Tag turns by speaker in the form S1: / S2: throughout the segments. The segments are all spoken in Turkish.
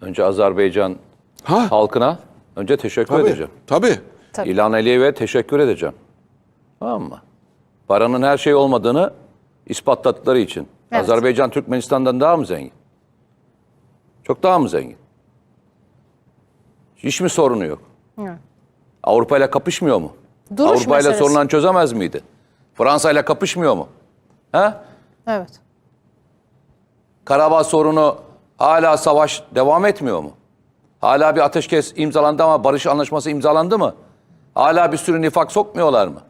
S1: Önce Azerbaycan
S2: Ha?
S1: halkına önce teşekkür
S2: Tabii.
S1: edeceğim.
S2: Tabii.
S3: Tabii.
S1: İlhan Aliyev'e teşekkür edeceğim. Tamam mı? Paranın her şey olmadığını ispatladıkları için.
S3: Evet.
S1: Azerbaycan Türkmenistan'dan daha mı zengin? Çok daha mı zengin? Hiç mi sorunu yok?
S3: Hı.
S1: Avrupa ile kapışmıyor mu?
S3: Duruş
S1: Avrupa ile sorunlarını çözemez miydi? Fransa ile kapışmıyor mu? Ha?
S3: Evet.
S1: Karabağ sorunu hala savaş devam etmiyor mu? Hala bir ateşkes imzalandı ama barış anlaşması imzalandı mı? Hala bir sürü nifak sokmuyorlar mı?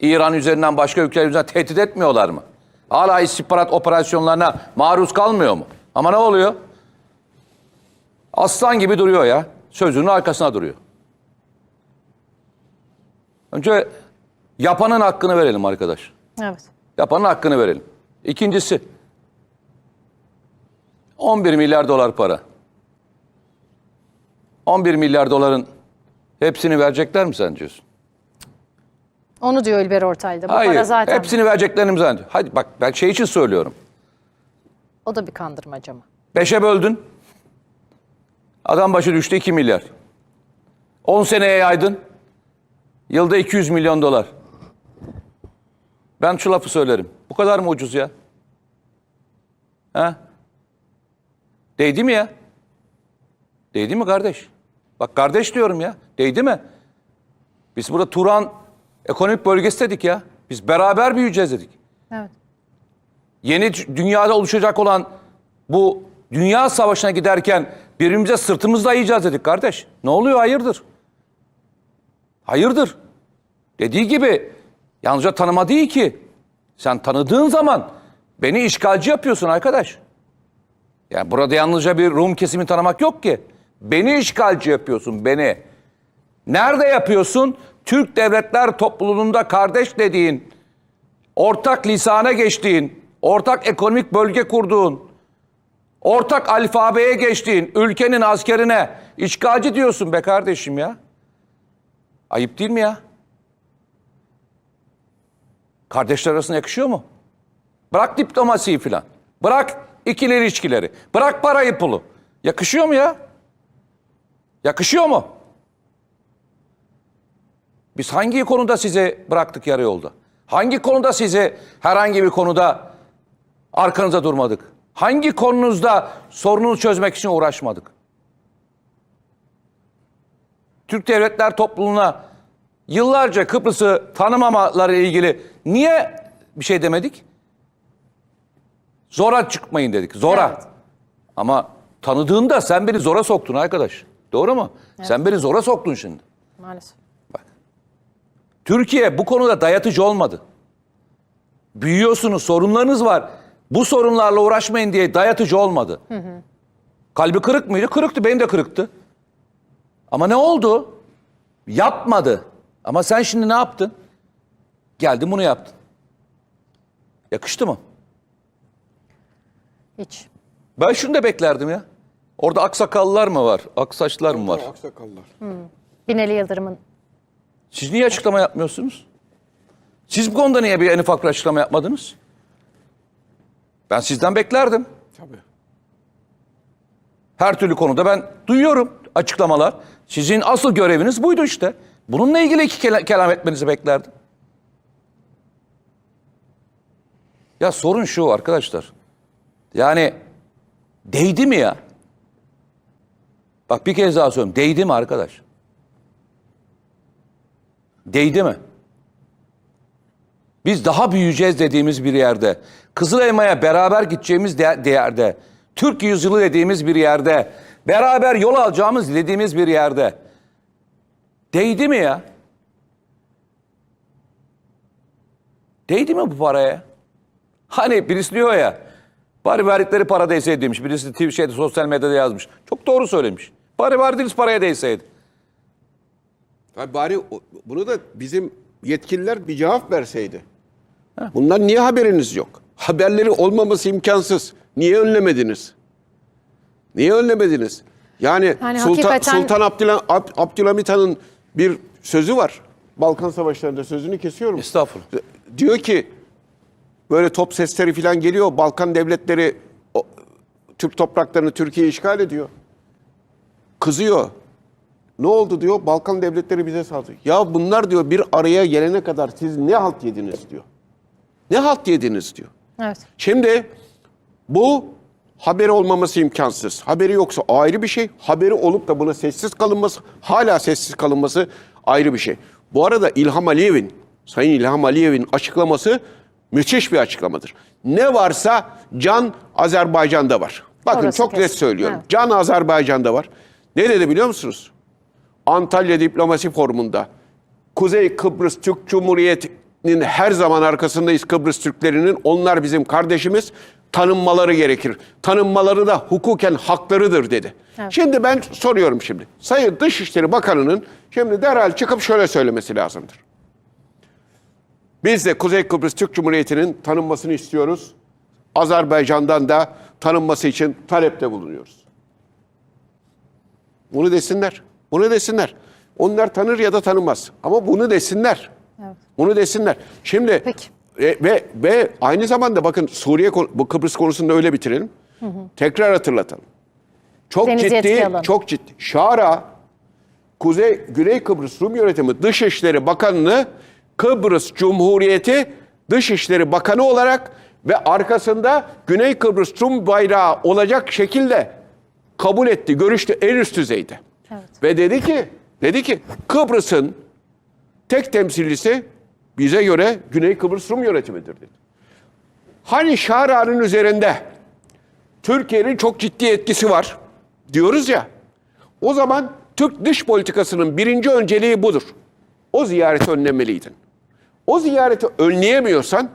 S1: İran üzerinden başka ülkeler üzerinden tehdit etmiyorlar mı? Hala istihbarat operasyonlarına maruz kalmıyor mu? Ama ne oluyor? Aslan gibi duruyor ya. Sözünün arkasına duruyor. Önce yapanın hakkını verelim arkadaş.
S3: Evet.
S1: Yapanın hakkını verelim. İkincisi 11 milyar dolar para. 11 milyar doların hepsini verecekler mi sen diyorsun?
S3: Onu diyor İlber Ortaylı. Bu
S1: Hayır.
S3: para zaten
S1: Hepsini vereceklerini mi zannediyorsun? Hadi bak ben şey için söylüyorum.
S3: o da bir kandırmaca mı?
S1: Beşe böldün. Adam başı düştü 2 milyar. 10 seneye yaydın. Yılda 200 milyon dolar. Ben şu lafı söylerim. Bu kadar mı ucuz ya? Ha? Değdi mi ya? Değdi mi kardeş? Bak kardeş diyorum ya. Değdi mi? Biz burada Turan ekonomik bölgesi dedik ya. Biz beraber büyüyeceğiz dedik
S3: Evet.
S1: yeni dü- dünyada oluşacak olan bu dünya savaşına giderken birbirimize sırtımızla dayayacağız dedik kardeş. Ne oluyor hayırdır? Hayırdır? Dediği gibi yalnızca tanıma değil ki. Sen tanıdığın zaman beni işgalci yapıyorsun arkadaş. Yani burada yalnızca bir Rum kesimi tanımak yok ki. Beni işgalci yapıyorsun, beni. Nerede yapıyorsun? Türk Devletler Topluluğu'nda kardeş dediğin, ortak lisana geçtiğin, ortak ekonomik bölge kurduğun, ortak alfabeye geçtiğin ülkenin askerine işgalci diyorsun be kardeşim ya. Ayıp değil mi ya? Kardeşler arasında yakışıyor mu? Bırak diplomasiyi filan. Bırak ikili ilişkileri. Bırak parayı pulu. Yakışıyor mu ya? Yakışıyor mu? Biz hangi konuda size bıraktık yarı yolda? Hangi konuda size herhangi bir konuda arkanıza durmadık? Hangi konunuzda sorununuzu çözmek için uğraşmadık? Türk Devletler Topluluğu'na yıllarca Kıbrıs'ı tanımamaları ilgili niye bir şey demedik? Zora çıkmayın dedik. Zora.
S3: Evet.
S1: Ama tanıdığında sen beni zora soktun arkadaş. Doğru mu? Sen beni zora soktun şimdi.
S3: Maalesef.
S1: Türkiye bu konuda dayatıcı olmadı. Büyüyorsunuz, sorunlarınız var. Bu sorunlarla uğraşmayın diye dayatıcı olmadı. Kalbi kırık mıydı? Kırıktı, benim de kırıktı. Ama ne oldu? Yapmadı. Ama sen şimdi ne yaptın? Geldin bunu yaptın. Yakıştı mı?
S3: Hiç.
S1: Ben şunu da beklerdim ya. Orada aksakallılar mı var? Aksaçlar mı var?
S2: Aksakallar.
S3: Binali Yıldırım'ın
S1: Siz niye açıklama yapmıyorsunuz? Siz bu konuda niye bir en ufak bir açıklama yapmadınız? Ben sizden beklerdim.
S2: Tabii.
S1: Her türlü konuda ben duyuyorum açıklamalar. Sizin asıl göreviniz buydu işte. Bununla ilgili iki kela- kelam etmenizi beklerdim. Ya sorun şu arkadaşlar. Yani değdi mi ya? Bak bir kez daha söylüyorum. Değdi mi arkadaş? Değdi mi? Biz daha büyüyeceğiz dediğimiz bir yerde, Kızıl Elma'ya beraber gideceğimiz de- de yerde, Türk yüzyılı dediğimiz bir yerde, beraber yol alacağımız dediğimiz bir yerde. Değdi mi ya? Değdi mi bu paraya? Hani birisi diyor ya, bari verdikleri para değseydi demiş. Birisi TV şeyde, sosyal medyada yazmış. Çok doğru söylemiş. Bari verdiğiniz paraya değseydi.
S2: Tabii bari o- bunu da bizim yetkililer bir cevap verseydi. Bundan niye haberiniz yok? Haberleri olmaması imkansız. Niye önlemediniz? Niye önlemediniz? Yani,
S3: Yani
S2: Sultan,
S3: hakikaten-
S2: Sultan Abdülha- Ab- Abdülhamit Han'ın bir sözü var. Balkan Savaşları'nda sözünü kesiyorum.
S1: Estağfurullah.
S2: Diyor ki böyle top sesleri falan geliyor. Balkan devletleri o, Türk topraklarını Türkiye işgal ediyor. kızıyor. Ne oldu diyor? Balkan devletleri bize saldırıyor. Ya bunlar diyor bir araya gelene kadar siz ne halt yediniz diyor. Ne halt yediniz diyor.
S3: Evet.
S2: Şimdi bu haberi olmaması imkansız. Haberi yoksa ayrı bir şey. Haberi olup da buna sessiz kalınması, hala sessiz kalınması ayrı bir şey. Bu arada İlham Aliyev'in, Sayın İlham Aliyev'in açıklaması müthiş bir açıklamadır. Ne varsa can Azerbaycan'da var. Bakın
S3: Orası
S2: çok net
S3: kesin.
S2: söylüyorum.
S3: Evet.
S2: Can Azerbaycan'da var. Ne dedi biliyor musunuz? Antalya Diplomasi Forumu'nda Kuzey Kıbrıs Türk Cumhuriyeti'nin her zaman arkasındayız Kıbrıs Türklerinin. Onlar bizim kardeşimiz. Tanınmaları gerekir. Tanınmaları da hukuken haklarıdır dedi.
S3: Evet.
S2: Şimdi ben soruyorum şimdi. Sayın Dışişleri Bakanı'nın şimdi derhal çıkıp şöyle söylemesi lazımdır. Biz de Kuzey Kıbrıs Türk Cumhuriyeti'nin tanınmasını istiyoruz. Azerbaycan'dan da tanınması için talepte bulunuyoruz. Bunu desinler. Bunu desinler. Onlar tanır ya da tanımaz. Ama bunu desinler.
S3: Evet.
S2: Bunu desinler. Şimdi
S3: Peki.
S2: e, ve ve aynı zamanda bakın Suriye bu Kıbrıs konusunda öyle bitirelim. Tekrar hatırlatalım. Çok
S3: Deniz
S2: ciddi, çok ciddi. Şara Kuzey Güney Kıbrıs Rum Yönetimi Dışişleri Bakanı'nı Kıbrıs Cumhuriyeti Dışişleri Bakanı olarak ve arkasında Güney Kıbrıs Rum bayrağı olacak şekilde kabul etti, görüştü en üst düzeyde.
S3: Evet.
S2: Ve dedi ki, dedi ki Kıbrıs'ın tek temsilcisi bize göre Güney Kıbrıs Rum yönetimidir dedi. Hani Şara'nın üzerinde Türkiye'nin çok ciddi etkisi var diyoruz ya. O zaman Türk dış politikasının birinci önceliği budur. O ziyareti önlemeliydin. O ziyareti önleyemiyorsan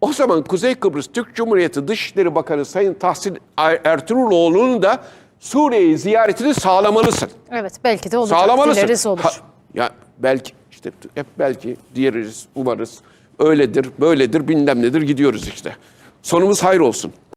S2: o zaman Kuzey Kıbrıs Türk Cumhuriyeti Dışişleri Bakanı Sayın Tahsin Er- Ertuğruloğlu'nun da Suriye'yi ziyaretini sağlamalısın.
S3: Evet belki de olacak.
S2: Sağlamalısın.
S3: Dileriz olur.
S2: Ha- ya belki işte hep belki diyeriz, umarız. Öyledir, böyledir, bilmem nedir gidiyoruz işte. Sonumuz hayır olsun.